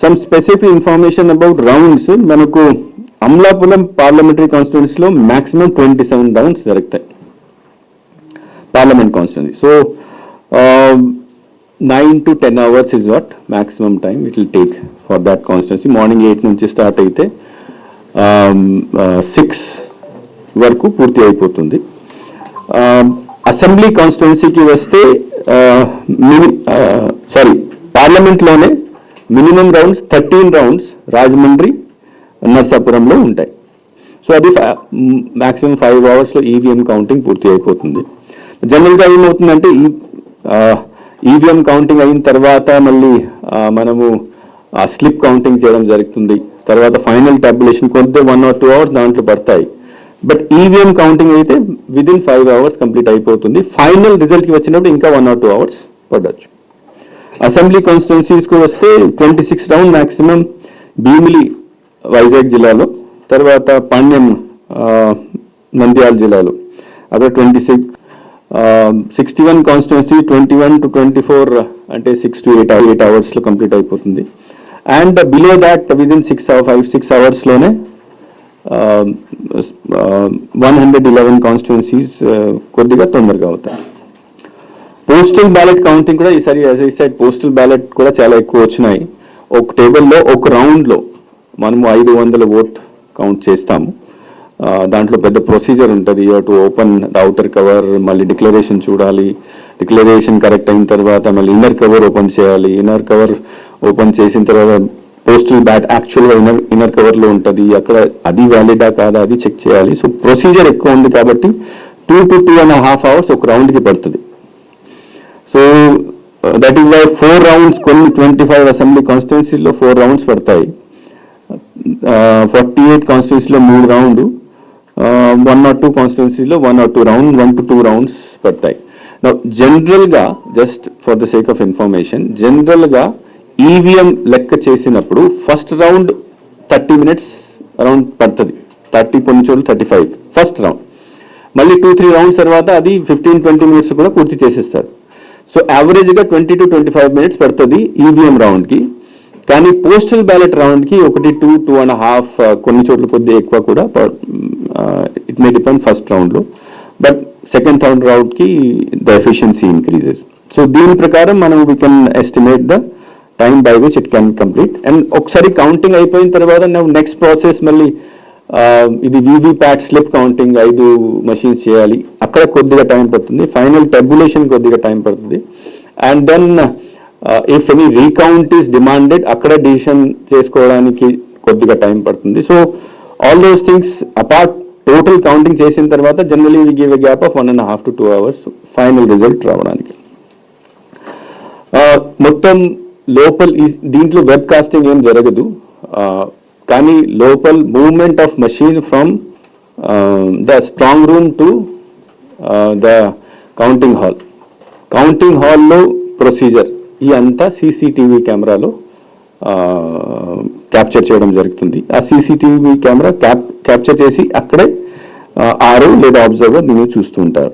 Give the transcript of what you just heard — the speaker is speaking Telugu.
Some specific information about rounds మనకు అమలాపురం పార్లమెంటరీ కాన్స్టిట్యున్సీలో మ్యాక్సిమం ట్వంటీ సెవెన్ రౌండ్స్ జరుగుతాయి. Parliament constituency so nine to ten hours is what maximum time it will take for that constituency morning eight నుంచి స్టార్ట్ అయితే సిక్స్ వరకు పూర్తి అయిపోతుంది. అసెంబ్లీ కాన్స్టిట్యున్సీకి వస్తే minimum rounds thirteen rounds Rajahmundry నర్సాపురంలో ఉంటాయి. సో అది మ్యాక్సిమం ఫైవ్ అవర్స్లో ఈవీఎం కౌంటింగ్ పూర్తి అయిపోతుంది. జనరల్గా ఏమవుతుందంటే ఈ ఈవీఎం కౌంటింగ్ అయిన తర్వాత మళ్ళీ మనము స్లిప్ కౌంటింగ్ చేయడం జరుగుతుంది. తర్వాత ఫైనల్ టాబ్యులేషన్ కొంత వన్ ఆర్ టూ అవర్స్ దాంట్లో పడతాయి. బట్ ఈవీఎం కౌంటింగ్ అయితే విదిన్ ఫైవ్ అవర్స్ కంప్లీట్ అయిపోతుంది. ఫైనల్ రిజల్ట్కి వచ్చినప్పుడు ఇంకా వన్ ఆర్ టూ అవర్స్ పడవచ్చు అసెంబ్లీ కాన్స్టిట్యున్సీస్కి వస్తే twenty six round maximum Bheemili Vizag జిల్లాలో తర్వాత పాండ్యం నంద్యాల జిల్లాలో. అక్కడ twenty six sixty one constituency twenty one to twenty four అంటే సిక్స్ టు ఎయిట్ ఎయిట్ అవర్స్లో కంప్లీట్ అయిపోతుంది and below that within six five six అవర్స్లోనే one hundred eleven constituencies కొద్దిగా తొందరగా అవుతాయి. పోస్టల్ బ్యాలెట్ కౌంటింగ్ కూడా ఈసారి as I said postal ballot కూడా చాలా ఎక్కువ వచ్చినాయి. ఒక టేబుల్లో ఒక రౌండ్లో మనము ఐదు వందల ఓట్ కౌంట్ చేస్తాము. దాంట్లో పెద్ద ప్రొసీజర్ ఉంటుంది. To open the outer cover మళ్ళీ డిక్లరేషన్ చూడాలి. డిక్లరేషన్ కరెక్ట్ అయిన తర్వాత మళ్ళీ ఇన్నర్ కవర్ ఓపెన్ చేయాలి. ఇన్నర్ కవర్ ఓపెన్ చేసిన తర్వాత పోస్టల్ బ్యాట్ యాక్చువల్గా ఇన్నర్ ఇన్నర్ కవర్లో ఉంటుంది. అక్కడ అది వ్యాలిడా కాదా అది చెక్ చేయాలి. సో ప్రొసీజర్ ఎక్కువ ఉంది కాబట్టి two to two and half hours ఒక రౌండ్కి పడుతుంది so that is why four rounds కొన్ని ట్వంటీ ఫైవ్ అసెంబ్లీ కాన్స్టిట్యున్సీలో ఫోర్ రౌండ్స్ పడతాయి. ఫార్టీ ఎయిట్ కాన్స్టిట్యున్సీలో మూడు రౌండ్ వన్ ఆర్ టూ కాన్స్టిట్యున్సీలో one or two round one to two rounds పడతాయి. జనరల్గా just for the sake of information జనరల్గా ఈవీఎం లెక్క చేసినప్పుడు first round thirty minutes around పడుతుంది. థర్టీ కొన్ని చోట్ల థర్టీ ఫైవ్ ఫస్ట్ రౌండ్ మళ్ళీ టూ త్రీ రౌండ్స్ తర్వాత అది ఫిఫ్టీన్ ట్వంటీ మినిట్స్ కూడా పూర్తి చేసేస్తారు. సో యావరేజ్గా twenty to twenty five minutes పడుతుంది ఈవీఎం రౌండ్కి కానీ పోస్టల్ బ్యాలెట్ రౌండ్కి ఒకటి టూ టూ అండ్ హాఫ్ కొన్ని చోట్ల కొద్దిగా ఎక్కువ కూడా ఇట్ మే డిపెండ్ ఫస్ట్ రౌండ్లో బట్ సెకండ్ థర్డ్ రౌండ్కి ద ఎఫిషియన్సీ ఇంక్రీజెస్ సో దీని ప్రకారం మనం we can estimate the time by which it can complete and ఒకసారి కౌంటింగ్ అయిపోయిన తర్వాత నెక్స్ట్ ప్రాసెస్ మళ్ళీ uh, ఇది వీవీ ప్యాట్ స్లిప్ కౌంటింగ్ ఐదు మషిన్స్ చేయాలి. అక్కడ కొద్దిగా టైం పడుతుంది. ఫైనల్ టెబులేషన్ కొద్దిగా టైం పడుతుంది. And then if any recount is demanded అక్కడ డిసిషన్ చేసుకోవడానికి కొద్దిగా టైం పడుతుంది. So all those things apart total counting చేసిన తర్వాత generally we give a gap of one and half to two hours final result రావడానికి. Uh, మొత్తం లోపల్ ఈ- దీంట్లో వెబ్ కాస్టింగ్ ఏం జరగదు. Uh, కానీ లోపల్ movement of machine from the strong room to the counting hall. Counting హాల్లో ప్రొసీజర్ ఈ అంతా సీసీటీవీ కెమెరాలో క్యాప్చర్ చేయడం జరుగుతుంది. ఆ సీసీటీవీ కెమెరా క్యాప్ క్యాప్చర్ చేసి అక్కడే ఆరు లేదా అబ్జర్వర్ దీన్ని చూస్తూ ఉంటారు.